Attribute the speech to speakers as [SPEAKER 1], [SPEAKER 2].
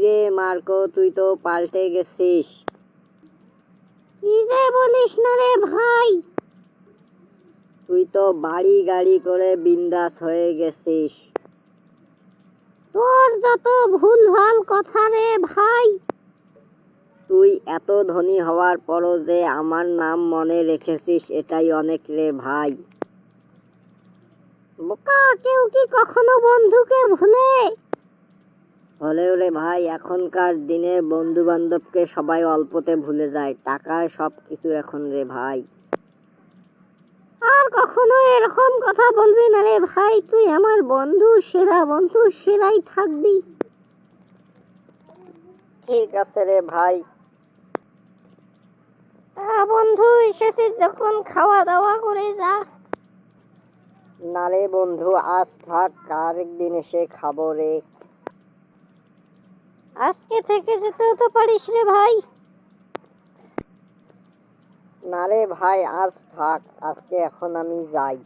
[SPEAKER 1] কিরে মার্কো তুই তো পাল্টে গেছিস।
[SPEAKER 2] কি যে বলিস না রে ভাই।
[SPEAKER 1] তুই তো বাড়ি গাড়ি করে বিন্দাস হয়ে গেছিস।
[SPEAKER 2] তোর যত ভুল ভালো কথা রে ভাই।
[SPEAKER 1] তুই এত ধনী হওয়ার পরও যে আমার নাম মনে রেখেছিস এটাই অনেক রে ভাই।
[SPEAKER 2] বোকা কেউ কি কখনো বন্ধুকে ভুলে?
[SPEAKER 1] হলেও রে ভাই, এখনকার দিনে বন্ধু বান্ধবকে সবাই অল্পতে ভুলে যায়। টাকায় সব কিছু এখন রে ভাই।
[SPEAKER 2] আর কখনো এরকম কথা বলবি না রে ভাই, তুই আমার বন্ধু, সেরা বন্ধু, সেরাই থাকবি।
[SPEAKER 1] ঠিক আছে রে ভাই।
[SPEAKER 2] বন্ধু এসেছিস যখন খাওয়া দাওয়া করে যা।
[SPEAKER 1] না রে বন্ধু, আজ থাক, আরেকদিন এসে খাব রে।
[SPEAKER 2] আজকে থেকে যেতেও তো পারিস রে ভাই।
[SPEAKER 1] না রে ভাই, আজ থাক, আজকে এখন আমি যাই।